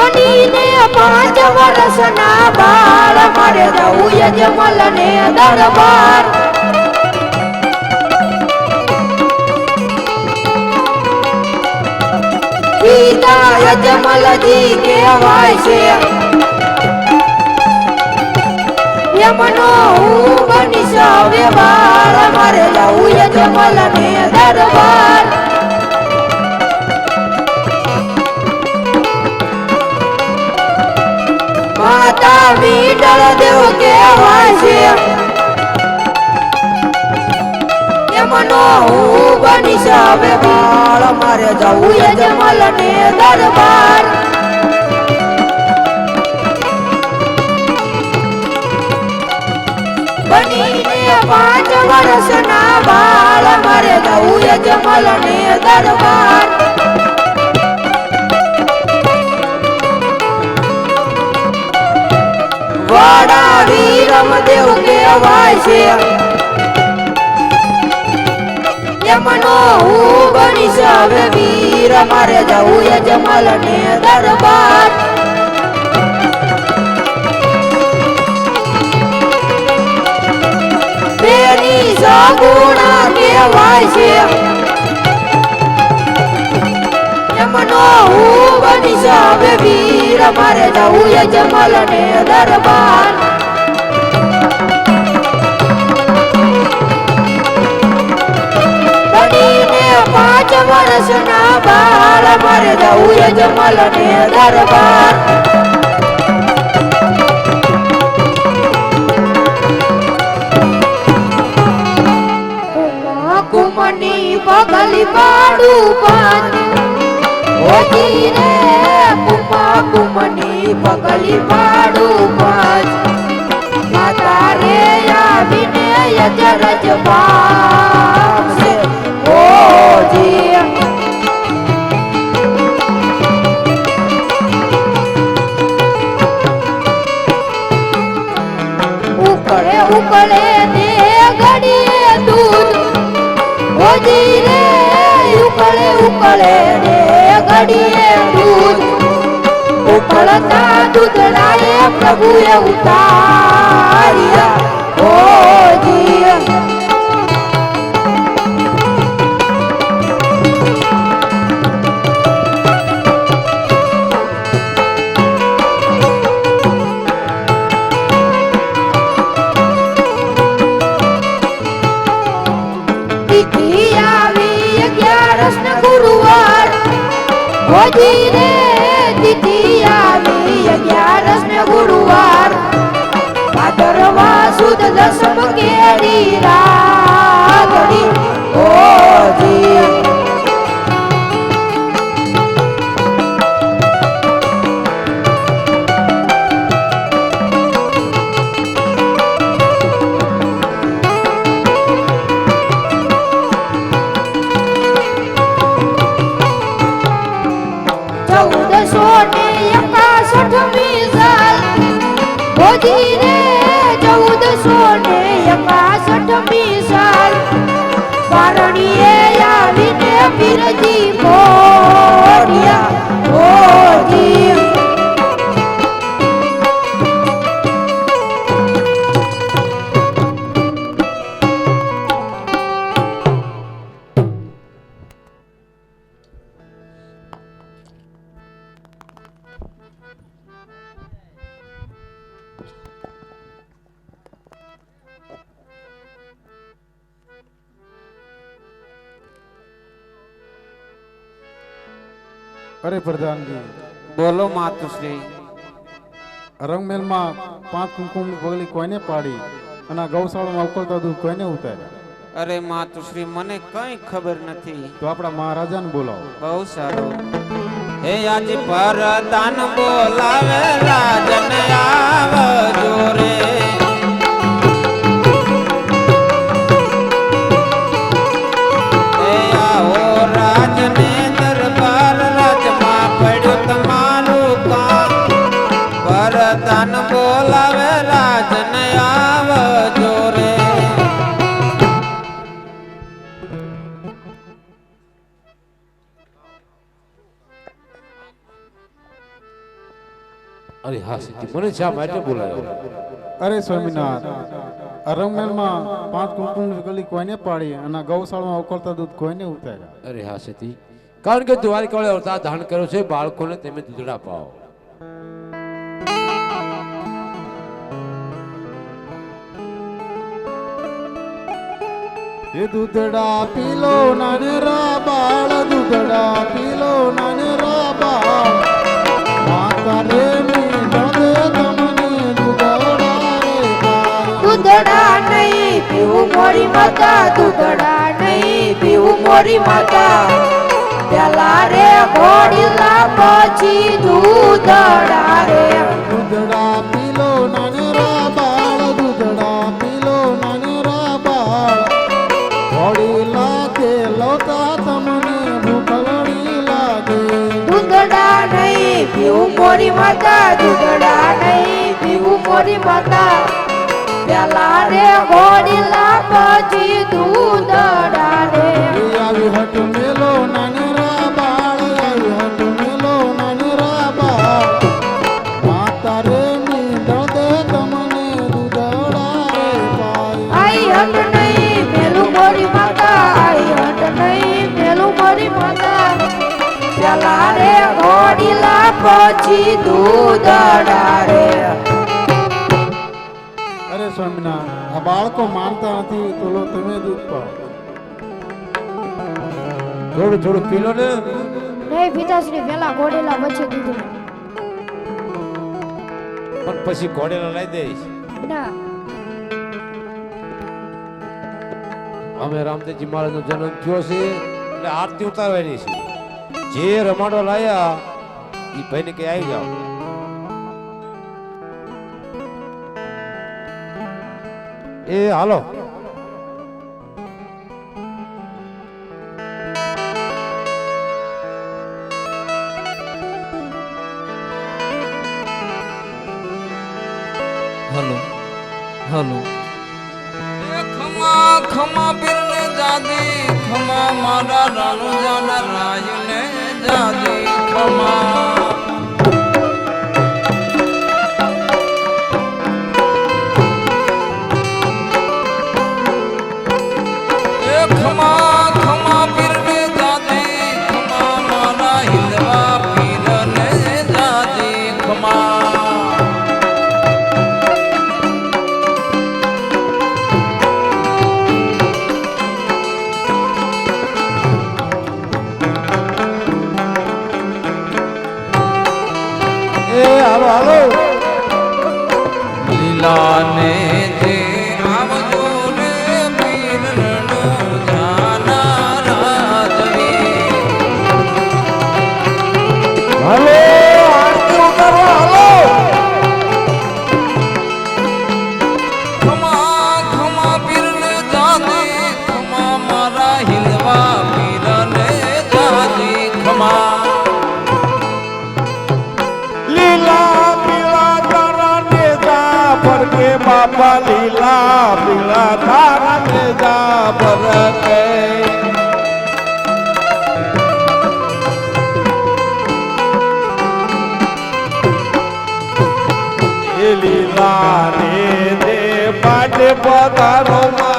બનીને પાંચ વર્ષના બાળ મારે જવું યજમલને દરબાર. પિતા યજમલજી કહેવાય છે, યમનો હું બની હવે બાળ મારે જવું યજમલને દરબાર. માતા મીડળ દેવ કહેવાય છે યમનો હું બનીશ હવે બાળ મારે જવું યજમલ ને દરબાર. બનીને પાંચ વર્ષના બાળ મારે જવું યજમલ ને દરબાર. વડા વીરમ દેવ કહેવાય છે. યમનો હું બનીશ હવે વીર, મારે જવું યજમલ ને દરબાર. બેની સગુણા કહેવાય છે. યમનો હું બનીશ હવે વીર મારે જવું જમલ ને દરબાર. પાંચ પાંચ વર્ષના બાર મારે જવું જમલ ને દરબાર. પગલી પાડું પાંચ હોતી રે કુમની પગલી પાડું પાજ માતા રે આવીને યજરજ પામશે. ઓજી ઉકળે ઉકળે ને ઘડીએ દૂધ. રે, ઉકળે ઉકળે ને ઘડીએ ઉકળતા દૂધડાએ પ્રભુએ ઉતાર્યા. આવી અગિયારસ ગુરુવાર. હોજી ગુરુવાર. ભાદરવા સુદ દસમ કેરી રાગડી હોજી ચૌદસો ને એકાસઠમી સાલ હોજી રે ચૌદસો ને એકાસઠમી સાલ પારણીએ આવીને હોજી અરે પ્રધાનજી બોલો માતુશ્રી રંગમેલમાં પાંચ કુમકુમની પગલી કોઈને પાડી અને ગૌશાળામાં ઉકળતા દૂધ કોઈને ઉતાર્યા? અરે માતુશ્રી મને કઈ ખબર નથી. તો આપણા મહારાજાને બોલાવો. બહુ સારું. હે આજે પરદાન બોલાવે રાજન આવ રે. અરે હા સીધી. મને શા માટે બોલાયો? અરે સ્વામિનાથ અરંગમેલમાં પાંચ કુંકુમની ગલી કોઈને પાડી અને ગૌશાળામાં ઉકળતા દૂધ કોઈને ઉતાર્યા? અરે હા સીધી. કારણ કે દ્વારિકા વાળે અવતાર ધારણ કર્યો છે બાળકોને તમે દૂધડા પાઓ. એ દૂધડા પીલો નાનરા બાળ દૂધડા પીલો નાનરા બાળ. માતા રે માતા દૂધડા નહીં પીવું મોરી માતા. પેલા રે ઘોડીલા પછી દૂધડા રે. દૂધડા પીલો નાનેરા બાળ દૂધડા પીલો નાનેરા બાળ. ઘોડી લાગે લોતા તમને ભૂખ વળી લાગે. દૂધડા નહીં પીવું મોરી માતા દૂધડા નહીં પીવું મોરી માતા. પેલા રે ઘોડીલા દૂધડા રે. એ આવી હટ મેલો નાનેરા બાળ આવી હટ મેલો નાનેરા બાળ. માતા રે ની દે તમને દૂધડા રે પાય આઈ હટ નહીં પેલું મોરી માતા આઈ હટ નહીં પેલું મોરી માતા. પેલા રે ઘોડીલા પછી દૂધડા રે અરે સ્વામિનાથ આ બાળકો માનતા નથી તો તમે દૂધ પાઓ થોડું થોડું પીલો ને. નહીં પિતાશ્રી પેલા ઘોડેલા પછી દીધું. પણ પછી ઘોડેલા લઈ દઈશ. ના. અમે રામદેવજી મહારાજનો જન્મ થયો છે એટલે આરતી ઉતારવાની છે. જે રમાડો લાયા એ ભાઈને કે આવી જાઓ. એ હાલો. Hello hello. ખમા ખમા પીરને જાદી ખમા મારા રાણુ જાના રાયને જાદી ખમા. બાપા લીલા પીળા તારા કે એ લીલા રે દે પાટે પધારો